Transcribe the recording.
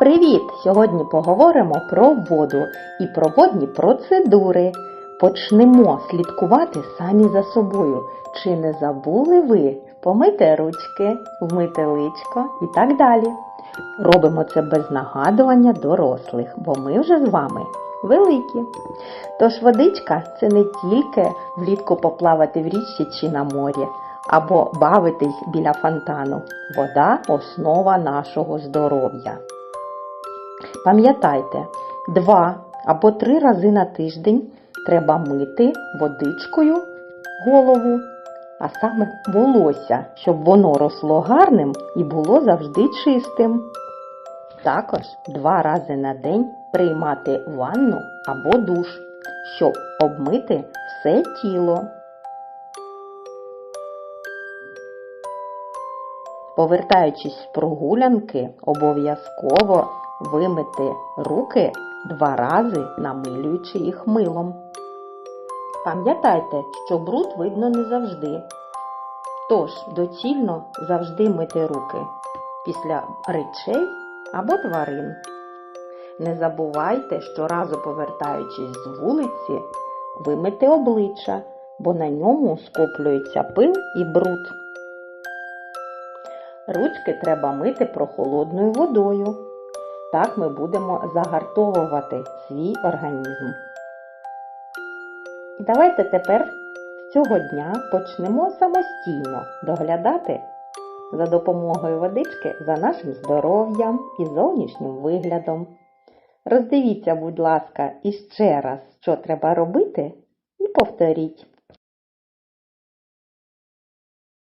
Привіт! Сьогодні поговоримо про воду і про водні процедури. Почнемо слідкувати самі за собою. Чи не забули ви помити ручки, вмити личко і так далі. Робимо це без нагадування дорослих, бо ми вже з вами великі. Тож водичка це не тільки влітку поплавати в річці чи на морі, або бавитись біля фонтану. Вода основа нашого здоров'я. Пам'ятайте, два або три рази на тиждень треба мити водичкою голову, а саме волосся, щоб воно росло гарним і було завжди чистим. Також два рази на день приймати ванну або душ, щоб обмити все тіло. Повертаючись з прогулянки, обов'язково вимити руки два рази, намилюючи їх милом. Пам'ятайте, що бруд видно не завжди. Тож доцільно завжди мити руки після речей або тварин. Не забувайте, щоразу повертаючись з вулиці, вимити обличчя, бо на ньому скоплюється пил і бруд. Ручки треба мити прохолодною водою. Так ми будемо загартовувати свій організм. І давайте тепер з цього дня почнемо самостійно доглядати за допомогою водички за нашим здоров'ям і зовнішнім виглядом. Роздивіться, будь ласка, іще раз, що треба робити, і повторіть.